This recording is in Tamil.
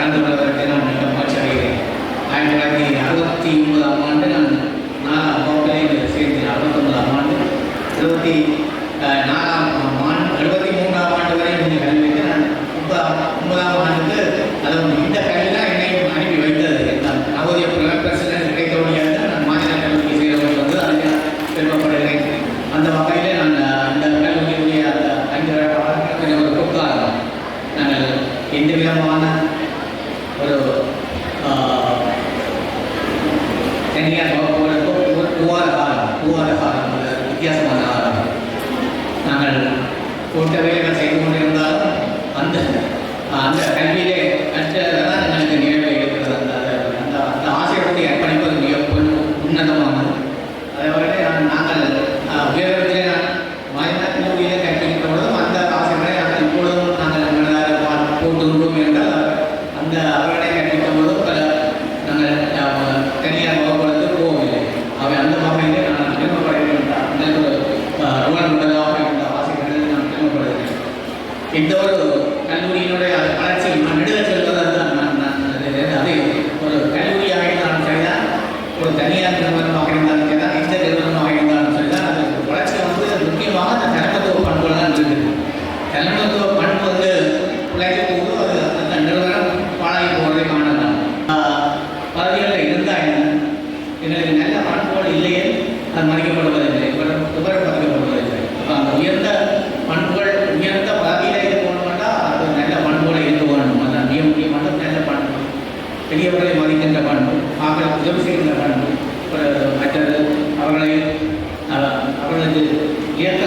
இதில் கலந்து கொள்வதற்கு நான் மிக மகிழ்ச்சி அடைகிறேன் ஆயிரத்தி தொள்ளாயிரத்தி அறுபத்தி ஒன்பதாம் ஆண்டு நான் நாலாம் வகுப்பிலே சேர்ந்து அறுபத்தொன்பதாம் ஆண்டு இருபத்தி நாலாம் ஆண்டு எழுபத்தி மூன்றாம் ஆண்டு வரை நீங்கள் கல்விக்கு நான் முப்பதாம் ஒன்பதாம் ஆண்டுக்கு அதாவது இந்த கல்வி தான் என்னை அனுப்பி வைத்தது. நான் நவோதய பிரசிடன்ட் கிடைத்தபடியாக நான் மாநில கல்விக்கு சேரப்பட்டு வந்து அதில் பெருமைப்படுகிறேன் அந்த வகையிலே நான் அஹ், அந்த கல்லூரியுடைய அந்த அஞ்சு ஒரு பொற்காலம் நாங்கள் எந்த விதமான ஒரு ஆஹ், தனியார் வகுப்புகளுக்கு ஒரு துவார காலம் துவார காலம் வித்தியாசமான காலம் நாங்கள் கூட்ட வேலைகள் செய்து கொண்டிருந்தாலும் அந்த அந்த கல்வியிலே கற்றதான் எங்களுக்கு நிறைவே இருக்கிறது அந்த அந்த அந்த ஆசிரியத்தை அர்ப்பணிப்பது மிக உன்னதமானது அதே வகையிலே நாங்கள் வேறு எந்த ஒரு கல்லூரியினுடைய வளர்ச்சி நடுவில் செல்வதால் அது ஒரு கல்லூரியாக இருந்தாலும் சரிதான் ஒரு தனியார் நிறுவனமாக இருந்தாலும் சரிதான் எந்த நிறுவனமாக இருந்தாலும் சரிதான். அது வளர்ச்சி வந்து முக்கியமாக அந்த தலைமத்துவ பண்புகள் தான் இருக்குது. தலைமத்துவ பண்பு வந்து உழைக்கும் போது அது அந்த நிறுவனம் பாழாகி போகிறதே காணலாம் பதவிகளில் இருந்தால் என்ன எனக்கு நல்ல பண்புகள் இல்லையே அது மறைக்கப்படுவது பெரியவர்களை மதிக்கின்ற பண்பு அவர்களை உதவி செய்கின்ற பண்பு மற்றது அவர்களை அவர்களது இயக்க